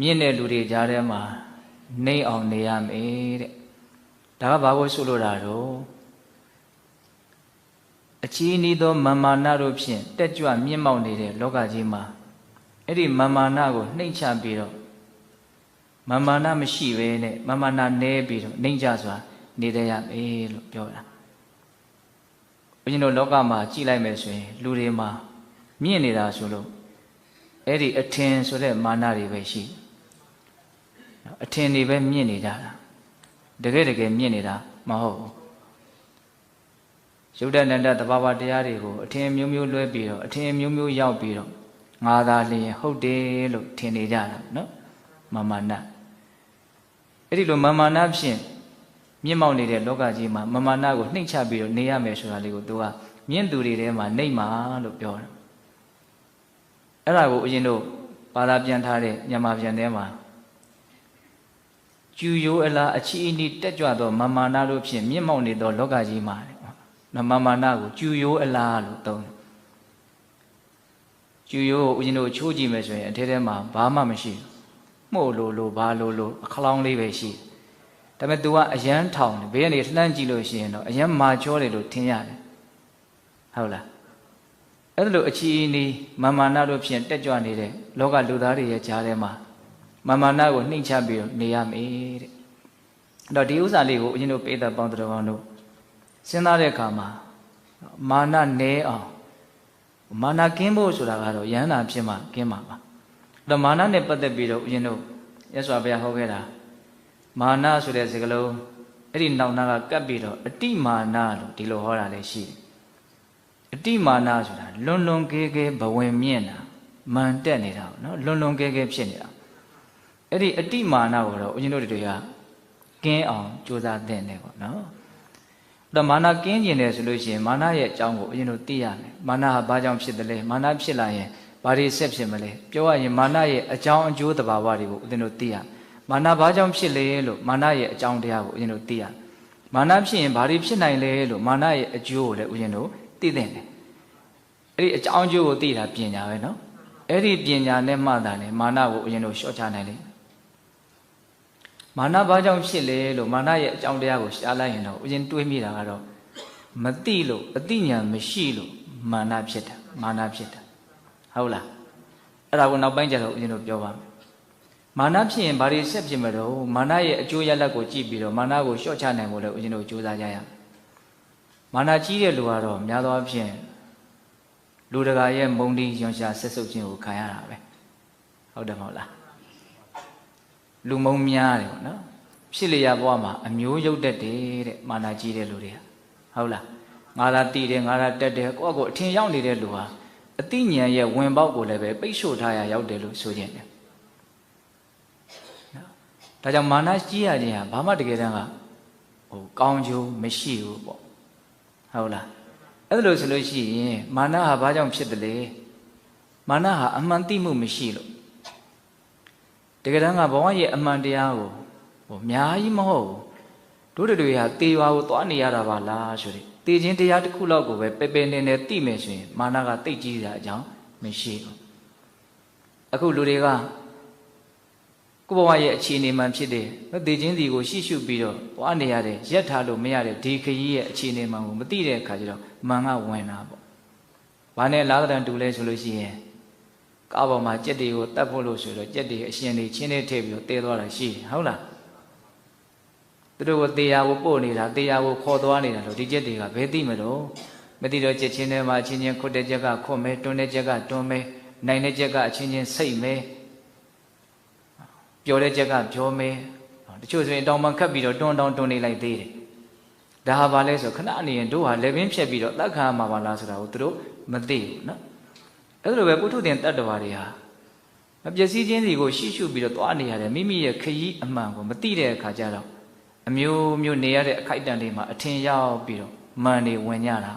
မြင့်တဲ့လူတွေကြားထဲမှာနှိမ့်အောင်နေရမယ်တဲ့ဒါကဘာကိုဆိုလိုတာတော့အချီးနီးသောမာမာနတို့ဖြင့်တက်ကြွမြင့်မောက်နေတဲ့လောကကြီးမှာအဲ့ဒီမာမာနကိုနှိမ့်ချပြီးတော့မာမာနမရှိဘဲနဲ့မာမာနနည်းပြီးတော့နှိမ့်ချစွာနေတဲ့ရမယ်လို့ပြောတာဘုရင်တို့လောကမှာကြည်လိုက်မယ်ဆိုရင်လူတွေမှာမြင့်နေတာဆိုလို့အဲ့ဒီအထင်ဆိုတဲ့မာနတွေပဲရှိ အထင်တွေပဲမြင့်နေကြတာတကယ်တကယ်မြင့်နေတာမဟုတ်ဘူးယုဒ္ဓနန္ဒသဘာဝတရားတွေကိုအထင်မျိုးမျိုးလွဲပြီးတော့အထင်မျိုးမျိုးရောက်ပြီးတော့ငါသာလျင်ဟုတ်တယ်လို့ထင်နေကြတာနော်မာမာနအဲ့ဒီလိုမာမာနဖြင့်မြင့်မောက်နေတဲ့လောကကြီးမှာမာမာနကိုနှိမ့်ချပြီးတော့နေရမယ်ဆိုတာလေးကိုသူကမြင့်သူတွေထဲမှာနှိမ့်မှာလို့ပြောတာအဲ့ဒါကိုအရင်တို့ဘာသာပြန်ထားတဲ့မြန်မာပြန်ထဲမှာ ကျူရိုးအလားအချီအနီးတက်ကြွသောမာမာနတို့ဖြင့်မြင့်မောက်နေသောလောကကြီးမှာနမာမာနကိုကျူရိုးအလားလို့သုံးတယ်ကျူရိုးကိုဦးဇင်းတို့ချိုးကြည့်မယ်ဆိုရင်အထဲထဲမှာဘာမှမရှိဘူးမှု့လို့လို့ဘာလို့လို့အခလောင်းလေးပဲရှိတယ်ဒါပေမဲ့ तू ကအယမ်းထောင်တယ်ဘေးကနေလှမ်းကြည့်လို့ရှိရင်တော့အယမ်းမာချောတယ်လို့ထင်ရတယ်ဟုတ်လားအဲ့ဒါလို့အချီအနီးမာမာနတို့ဖြင့်တက်ကြွနေတဲ့လောကလူသားတွေရဲ့ကြားထဲမှာ မာမာနကိုနှိမ့်ချပြီးတော့နေရမယ်တဲ့အဲ့တော့ဒီဥစ္စာလေးကိုဦးဇင်းတို့ပိဿပေါင်းတော်ကောင်းတို့စဉ်းစားတဲ့အခါမှာမာနနဲအောင်မာနကင်းဖို့ဆိုတာကတော့ယန္တာဖြစ်မှကင်းမှာပါအဲ့တော့မာနနဲ့ပတ်သက်ပြီးတော့ဦးဇင်းတို့ရသော်ဘုရားဟောခဲ့တာမာနဆိုတဲ့စကားလုံးအဲ့ဒီနောက်နာကကပ်ပြီးတော့အတိမာနလို့ဒီလိုဟောတာလည်းရှိတယ်အတိမာနဆိုတာလွန်လွန်ကဲကဲဘဝင်မြင့်တာမန်တက်နေတာပေါ့နော်လွန်လွန်ကဲကဲဖြစ်နေတာ အဲ့ဒီအတိမာနကိုတော့ဦးဇင်းတို့တွေကကင်းအောင်ကြိုးစားသင့်တယ်ပေါ့နော်တော့မာနကင်းကျင်တယ်ဆိုလို့ရှိရင်မာနရဲ့အကြောင်းကိုအရင်တို့သိရမယ်မာနဟာဘာကြောင့်ဖြစ်တယ်လဲမာနဖြစ်လာရင်ဘာတွေဆက်ဖြစ်မလဲပြောရရင်မာနရဲ့အကြောင်းအကျိုးသဘာဝတွေကိုဦးဇင်းတို့သိရမာနဘာကြောင့်ဖြစ်လဲလို့မာနရဲ့အကြောင်းတရားကိုဦးဇင်းတို့သိရမာနဖြစ်ရင်ဘာတွေဖြစ်နိုင်လဲလို့မာနရဲ့အကျိုးကိုလည်းဦးဇင်းတို့သိသင့်တယ်အဲ့ဒီအကြောင်းအကျိုးကိုသိတာပညာပဲနော်အဲ့ဒီပညာနဲ့မှသာလေမာနကိုဦးဇင်းတို့လျှော့ချနိုင်လိမ့် မာနဘာကြောင့်ဖြစ်လဲလို့မာနရဲ့အကြောင်းတရားကိုရှားလိုက်ရင်တော့ဦးဇင်းတွေးမိတာကတော့မသိလို့အသိဉာဏ်မရှိလို့မာနဖြစ်တာမာနဖြစ်တာဟုတ်လားအဲ့ဒါကိုနောက်ပိုင်းကျတော့ဦးဇင်းတို့ပြောပါမယ်မာနဖြစ်ရင်ဘာတွေဆက်ဖြစ်မလို့မာနရဲ့အကျိုးရလဒ်ကိုကြည့်ပြီးတော့မာနကိုလျှော့ချနိုင်ဖို့လည်းဦးဇင်းတို့ကြိုးစားကြရမယ်မာနကြီးတဲ့လူကတော့များသောအားဖြင့်လူတကာရဲ့မုံတီးရွံရှာဆက်ဆုပ်ခြင်းကိုခံရတာပဲဟုတ်တယ်မဟုတ်လား လူမုံများတယ်ပေါ့နော်ဖြစ်လျာဘဝမှာအမျိုးရုပ်တတ်တယ်တဲ့မာနကြီးတဲ့လူတွေကဟုတ်လားငါသာတည်တယ်ငါသာတက်တယ်ကိုယ့်ကိုအထင်ရောက်နေတဲ့လူဟာအသိဉာဏ်ရဲ့ဝင်ပေါက်ကိုလည်းပဲပိတ်ဆို့ထားရရောက်တယ်လို့ဆိုခြင်းတယ်နော်ဒါကြောင့်မာနကြီးရခြင်းဟာဘာမှတကယ်တမ်းကဟိုကောင်းကျိုးမရှိဘူးပေါ့ဟုတ်လားအဲ့လိုဆိုလို့ရှိရင်မာနဟာဘာကြောင့်ဖြစ်တယ်လဲမာနဟာအမှန်သိမှုမရှိလို့ တကယ်တမ်းကဘဝရဲ့အမှန်တရားကိုဟိုအများကြီးမဟုတ်ဘူးတို့တွေဟာတေရွာကိုသွားနေရတာပါလားဆိုတဲ့တေခြင်းတရားတစ်ခုလောက်ကိုပဲပေပေနေနေသိမယ်ဆိုရင်မာနကတိတ်ကြီးတာအကြောင်းမရှိဘူးအခုလူတွေကကိုဘဝရဲ့အခြေအနေမှဖြစ်တဲ့တေခြင်းစီကိုရှိရှုပြီးတော့သွားနေရတယ်ရက်ထားလို့မရတဲ့ဒီခရီးရဲ့အခြေအနေမှကိုမသိတဲ့အခါကျတော့မန်ကဝင်တာပေါ့။ဘာနဲ့လာတဲ့တူလဲဆိုလို့ရှိရင် ကားပေါ်မှာကြက်တွေကိုတတ်ဖို့လို့ဆိုတော့ကြက်တွေအရှင်တွေချင်းတွေထည့်ပြီးတော့တဲသွားတာရှိတယ်ဟုတ်လား။သူတို့ကတေယာကိုပို့နေတာတေယာကိုခေါ်သွားနေတာလို့ဒီကြက်တွေကဘယ်သိမလို့မသိတော့ကြက်ချင်းထဲမှာအချင်းချင်းခွတ်တဲ့ကြက်ကခွတ်မဲတွန်းတဲ့ကြက်ကတွန်းမဲနိုင်တဲ့ကြက်ကအချင်းချင်းစိတ်မဲပြောတဲ့ကြက်ကပြောမဲတချို့ဆိုရင်တောင်ပန်ခတ်ပြီးတော့တွန်းတောင်တွန်းနေလိုက်သေးတယ်ဒါဟာဘာလဲဆိုခဏနေရင်တို့ဟာလက်ပင်ဖြတ်ပြီးတော့တတ်ခါမှာပါလားဆိုတာကိုသူတို့မသိဘူးနော် အဲ့လိုပဲပုထုတင်တတ္တဝါတွေဟာမပျက်စီးခြင်းတွေကိုရှေ့ရှုပြီးတော့သွားနေရတယ်မိမိရဲ့ခရီးအမှန်ကိုမသိတဲ့အခါကျတော့အမျိုးမျိုးနေရတဲ့အခိုက်အတန့်လေးမှာအထင်ရောက်ပြီးတော့မန်နေဝင်ကြတာ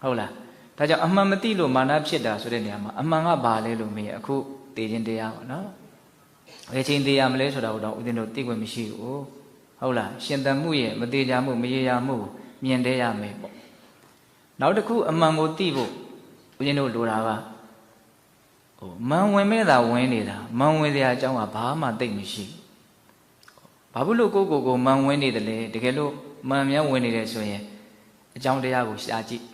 ပေါ့ဟုတ်လားဒါကြောင့်အမှန်မသိလို့မာနဖြစ်တာဆိုတဲ့နေရာမှာအမှန်ကဘာလဲလို့မေးအခုသိခြင်းတရားပေါ့နော်ဘယ်ချိန်သိရမလဲဆိုတာကိုတော့ဦးဇင်းတို့သိခွင့်မရှိဘူးဟုတ်လားရှင်သန်မှုရဲ့မသေးကြမှုမရေရာမှုမြင်တဲ့ရမယ်ပေါ့နောက်တစ်ခုအမှန်ကိုသိဖို့ဦးဇင်းတို့လိုတာက ဟိုမန်ဝင်မဲ့တာဝင်နေတာမန်ဝင်စရာအကြောင်းကဘာမှသိမ့်မရှိဘူးဘာဖြစ်လို့ကိုယ့်ကိုယ်ကိုမန်ဝင်နေတယ်လဲတကယ်လို့မန်များဝင်နေတယ်ဆိုရင်အကြောင်းတရားကိုရှာကြည့်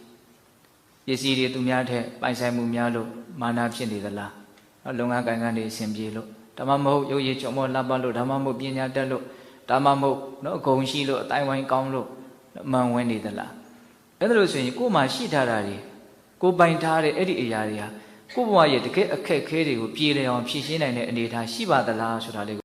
ပစ္စည်းတွေသူများထက်ပိုင်ဆိုင်မှုများလို့မာနဖြစ်နေသလားနော်လုပ်ငန်းကိုင်ကန်းတွေအဆင်ပြေလို့ဒါမှမဟုတ်ရုပ်ရည်ချုံမောလှပလို့ဒါမှမဟုတ်ပညာတတ်လို့ဒါမှမဟုတ်နော်ဂုံရှိလို့အတိုင်းဝိုင်းကောင်းလို့မန်ဝင်နေသလားအဲ့ဒါလို့ဆိုရင်ကိုယ်မှာရှိထားတာတွေကိုယ်ပိုင်ထားတဲ့အဲ့ဒီအရာတွေဟာ ကိုယ့်ဘဝရဲ့တကယ်အခက်အခဲတွေကိုပြေလည်အောင်ဖြေရှင်းနိုင်တဲ့အနေအထားရှိပါသလားဆိုတာလေး